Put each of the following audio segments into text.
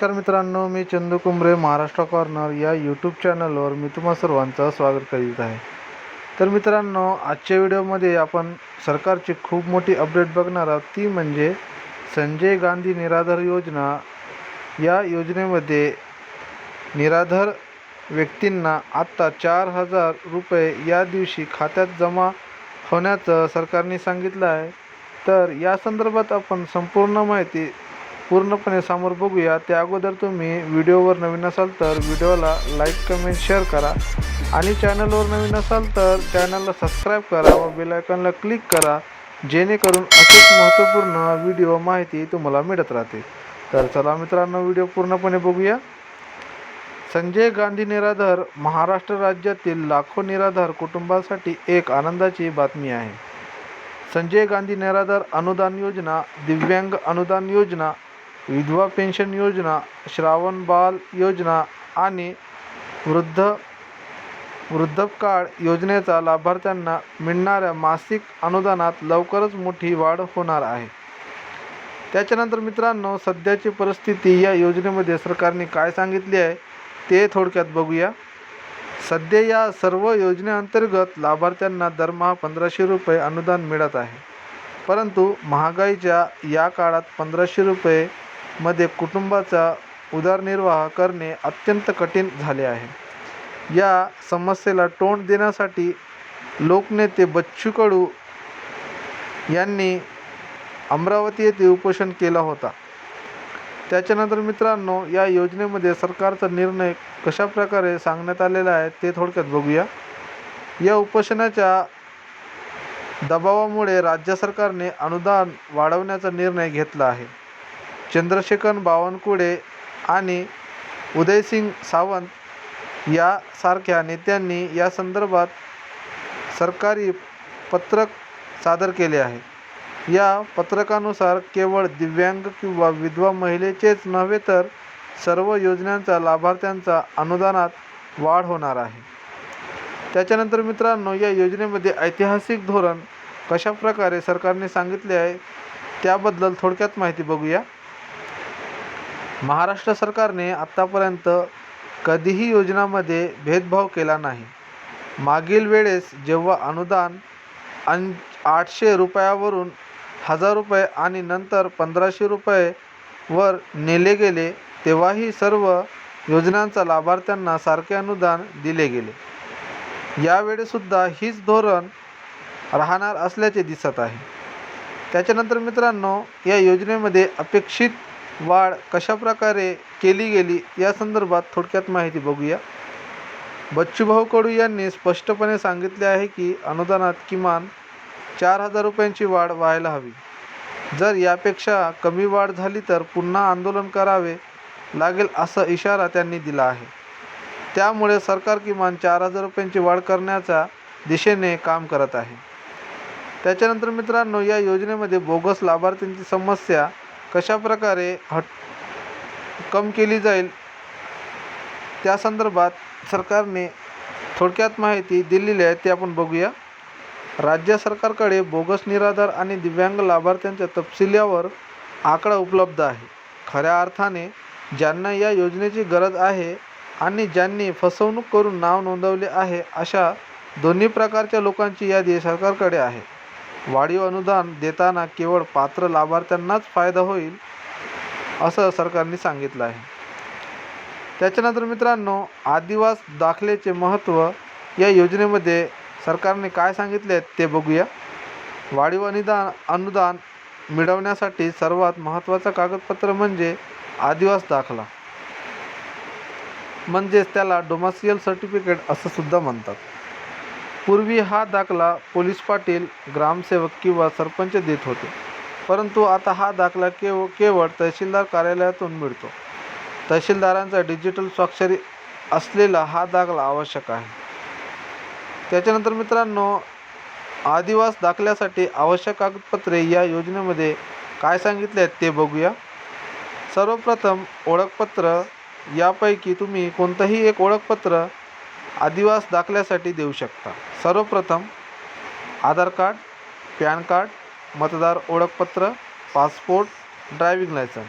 नमस्कार मित्रांनो मी चंदू कुंबरे महाराष्ट्र कॉर्नर या यूट्यूब चॅनलवर मी तुम्हा सर्वांचं स्वागत करीत आहे. तर मित्रांनो आजच्या व्हिडिओमध्ये आपण सरकारची खूप मोठी अपडेट बघणार आहोत. ती म्हणजे संजय गांधी निराधार योजना. या योजनेमध्ये निराधार व्यक्तींना आत्ता चार हजार रुपये या दिवशी खात्यात जमा होण्याचं सरकारने सांगितलं आहे. तर या संदर्भात आपण संपूर्ण माहिती पूर्णपणे समोर बघूया. त्या अगोदर तुम्ही व्हिडिओवर नवीन असाल तर व्हिडिओला लाईक कमेंट शेअर करा. आणि चॅनलवर नवीन असाल तर चॅनलला सबस्क्राईब करा व बेलायकॉनला क्लिक करा. जेणेकरून असेच महत्त्वपूर्ण व्हिडिओ माहिती तुम्हाला मिळत राहते. तर चला मित्रांनो व्हिडिओ पूर्णपणे बघूया. संजय गांधी निराधार महाराष्ट्र राज्यातील लाखो निराधार कुटुंबासाठी एक आनंदाची बातमी आहे. संजय गांधी निराधार अनुदान योजना दिव्यांग अनुदान योजना विधवा पेन्शन योजना श्रावण बाल योजना आणि वृद्ध वृद्धकाळ योजनेचा लाभार्थ्यांना मिळणाऱ्या मासिक अनुदानात लवकरच मोठी वाढ होणार आहे. त्याच्यानंतर मित्रांनो सध्याची परिस्थिती या योजनेमध्ये सरकारने काय सांगितले आहे ते थोडक्यात बघूया. सध्या या सर्व योजनेअंतर्गत लाभार्थ्यांना दरमहा पंधराशे रुपये अनुदान मिळत आहे. परंतु महागाईच्या या काळात पंधराशे रुपये मध्ये कुटुंबाचा उदरनिर्वाह करणे अत्यंत कठीण झाले आहे. या समस्येला तोंड देण्यासाठी लोकनेते बच्चू कडू यांनी अमरावती येथे उपोषण केला होता. त्याच्यानंतर मित्रांनो या योजनेमध्ये सरकारचा निर्णय कशा प्रकारे सांगण्यात आलेला आहे ते थोडक्यात बघूया. या उपोषणाच्या दबावामुळे राज्य सरकारने अनुदान वाढवण्याचा निर्णय घेतला आहे. चंद्रशेखर बावनकुळे आणि उदयसिंग सावंत यासारख्या नेत्यांनी या संदर्भात सरकारी पत्रक सादर केले आहे. या पत्रकानुसार केवळ दिव्यांग किंवा विधवा महिलेचेच नव्हे तर सर्व योजनांचा लाभार्थ्यांचा अनुदानात वाढ होणार आहे. त्याच्यानंतर मित्रांनो या योजनेमध्ये ऐतिहासिक धोरण कशा प्रकारे सरकारने सांगितले आहे त्याबद्दल थोडक्यात माहिती बघूया. महाराष्ट्र सरकारने आत्तापर्यंत कधीही योजनामध्ये भेदभाव केला नाही. मागील वेळेस जेव्हा अनुदान अन आठशे रुपयावरून हजार रुपये आणि नंतर पंधराशे रुपये वर नेले गेले तेव्हाही सर्व योजनांचा लाभार्थ्यांना सारखे अनुदान दिले गेले. यावेळीसुद्धा हीच धोरण राहणार असल्याचे दिसत आहे. त्याच्यानंतर मित्रांनो या योजनेमध्ये अपेक्षित वाढ कशाप्रकारे केली गेली या संदर्भात थोडक्यात माहिती बघूया. बच्चूभाऊ कडू यांनी स्पष्टपणे सांगितले आहे की अनुदानात किमान चार हजार रुपयांची वाढ व्हायला हवी. जर यापेक्षा कमी वाढ झाली तर पुन्हा आंदोलन करावे लागेल असा इशारा त्यांनी दिला आहे. त्यामुळे सरकार किमान चार हजार रुपयांची वाढ करण्याच्या दिशेने काम करत आहे. त्याच्यानंतर मित्रांनो या योजनेमध्ये बोगस लाभार्थींची समस्या कशा प्रकारे हट कम केली जाईल त्या संदर्भात सरकारने थोडक्यात माहिती दिलेली आहे ते आपण बघूया. राज्य सरकारकडे बोगस निराधार आणि दिव्यांग लाभार्थ्यांच्या तपशिल्यावर आकडा उपलब्ध आहे. खऱ्या अर्थाने ज्यांना या योजनेची गरज आहे आणि ज्यांनी फसवणूक करून नाव नोंदवले आहे अशा दोन्ही प्रकारच्या लोकांची यादी सरकारकडे आहे. वाढीव अनुदान देताना केवळ पात्र लाभार्थ्यांनाच फायदा होईल असं सरकारने सांगितलं आहे. त्याच्यानंतर मित्रांनो आदिवास दाखलेचे महत्त्व या योजनेमध्ये सरकारने काय सांगितले आहेत ते बघूया. वाढीव अनुदान अनुदान मिळवण्यासाठी सर्वात महत्त्वाचं कागदपत्र म्हणजे आदिवास दाखला. म्हणजेच त्याला डोमासियल सर्टिफिकेट असं सुद्धा म्हणतात. पूर्वी हा दाखला पोलीस पाटील ग्रामसेवक किंवा सरपंच देत होते. परंतु आता हा दाखला केव केवळ तहसीलदार कार्यालयातून मिळतो. तहसीलदारांचा डिजिटल स्वाक्षरी असलेला हा दाखला आवश्यक आहे. त्याच्यानंतर मित्रांनो आदिवास दाखल्यासाठी आवश्यक कागदपत्रे या योजनेमध्ये काय सांगितले आहेत ते बघूया. सर्वप्रथम ओळखपत्र यापैकी तुम्ही कोणतंही एक ओळखपत्र आदिवास दाखल्यासाठी देऊ शकता. सर्वप्रथम आधार कार्ड पॅन कार्ड मतदार ओळखपत्र पासपोर्ट ड्रायविंग लायसन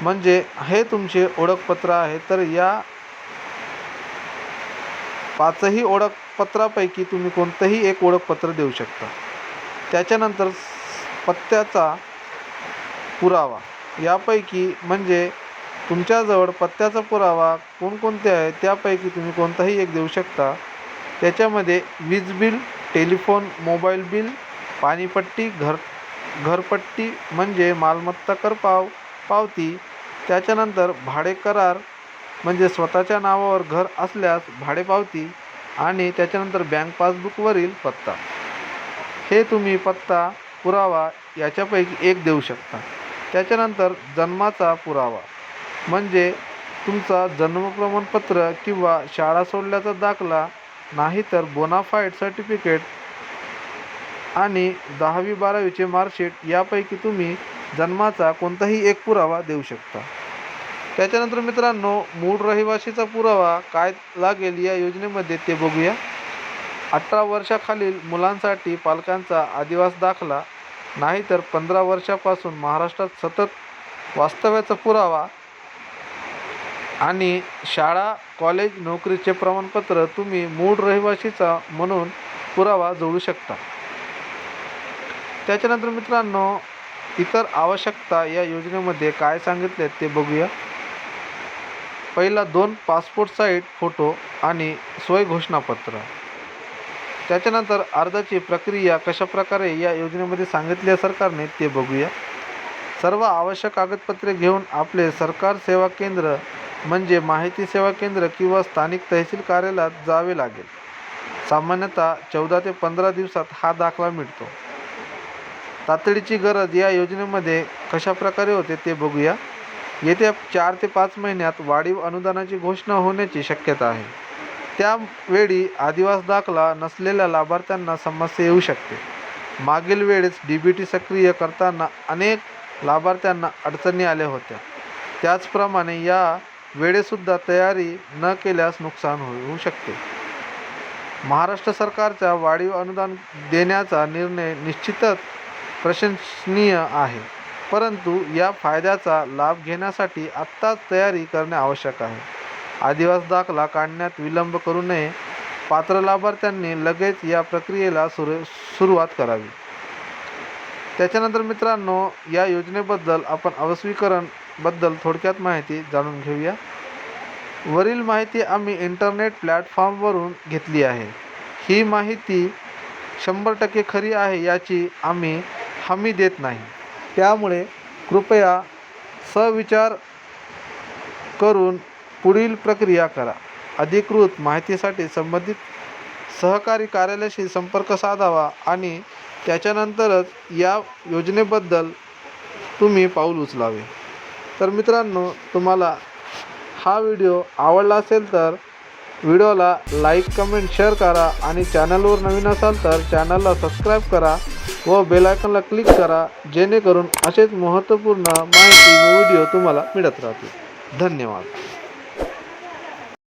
म्हणजे हे तुमचे ओळखपत्र आहे तर या पाचही ओळखपत्रापैकी तुम्ही कोणतंही एक ओळखपत्र देऊ शकता. त्याच्यानंतर स- पत्त्याचा पुरावा. यापैकी म्हणजे तुमच्याजवळ पत्त्याचा पुरावा कोणकोणते आहे त्यापैकी तुम्ही कोणताही एक देऊ शकता. त्याच्यामध्ये वीज बिल टेलिफोन मोबाईल बिल पाणीपट्टी घर घरपट्टी म्हणजे मालमत्ता कर पाव पावती त्याच्यानंतर भाडे करार म्हणजे स्वतःच्या नावावर घर असल्यास भाडे पावती आणि त्याच्यानंतर बँक पासबुकवरील पत्ता. हे तुम्ही पत्ता पुरावा याच्यापैकी एक देऊ शकता. त्याच्यानंतर जन्माचा पुरावा म्हणजे तुमचा जन्म प्रमाणपत्र किंवा शाळा सोडल्याचा दाखला नाहीतर बोनाफाईड सर्टिफिकेट आणि दहावी बारावीचे मार्कशीट यापैकी तुम्ही जन्माचा कोणताही एक पुरावा देऊ शकता. त्याच्यानंतर मित्रांनो मूळ रहिवासीचा पुरावा काय लागेल या योजनेमध्ये ते बघूया. अठरा वर्षाखालील मुलांसाठी पालकांचा आदिवास दाखला नाहीतर पंधरा वर्षापासून महाराष्ट्रात सतत वास्तव्याचा पुरावा आणि शाळा कॉलेज नोकरीचे प्रमाणपत्र तुम्ही मूळ रहिवासीचा म्हणून पुरावा जोडू शकता. त्याच्यानंतर मित्रांनो इतर आवश्यकता या योजनेमध्ये काय सांगितले ते बघूया. पहिला दोन पासपोर्ट साईट फोटो आणि सोय घोषणापत्र त्याच्यानंतर अर्जाची प्रक्रिया कशाप्रकारे या योजनेमध्ये सांगितली आहे सरकारने ते बघूया. सर्व आवश्यक कागदपत्रे घेऊन आपले सरकार सेवा केंद्र म्हणजे माहिती सेवा केंद्र किंवा स्थानिक तहसील कार्यालयात जावे लागेल. सामान्यतः चौदा ते पंधरा दिवसात हा दाखला मिळतो. तातडीची गरज या योजनेमध्ये कशाप्रकारे होते ते बघूया. येत्या चार ते पाच महिन्यात वाढीव अनुदानाची घोषणा होण्याची शक्यता आहे. त्यावेळी आदिवास दाखला नसलेल्या लाभार्थ्यांना समस्या येऊ शकते. मागील वेळेस डी बी टी सक्रिय करताना अनेक लाभार्थ्यांना अडचणी आल्या होत्या. त्याचप्रमाणे या वेळेसुद्धा तयारी न केल्यास नुकसान होऊ शकते. महाराष्ट्र सरकारचा वाढीव अनुदान देण्याचा निर्णय निश्चितच प्रशंसनीय आहे. परंतु या फायद्याचा लाभ घेण्यासाठी आत्ताच तयारी करणे आवश्यक आहे. आदिवास दाखला काढण्यात विलंब करू नये. पात्र लाभार्थ्यांनी लगेच या प्रक्रियेला सुरू सुरुवात करावी. त्याच्यानंतर मित्रांनो या योजनेबद्दल आपण बद्दल थोडक्यात माहिती जाणून घेऊया. वरील माहिती आम्ही इंटरनेट प्लॅटफॉर्मवरून घेतली आहे. ही माहिती शंभर टक्के खरी आहे याची आम्ही हमी देत नाही. त्यामुळे कृपया सविचार करून पुढील प्रक्रिया करा. अधिकृत माहितीसाठी संबंधित सहकारी कार्यालयाशी संपर्क साधावा आणि त्याच्यानंतरच या योजनेबद्दल तुम्ही पाऊल उचलावे. तर मित्रांनो तुम्हाला हा व्हिडिओ आवडला असेल तर व्हिडिओला लाईक कमेंट शेअर करा आणि चॅनलवर नवीन असाल तर चॅनलला सबस्क्राईब करा व बेलायकनला क्लिक करा जेणेकरून असेच महत्त्वपूर्ण माहिती व व्हिडिओ तुम्हाला मिळत राहतील. धन्यवाद.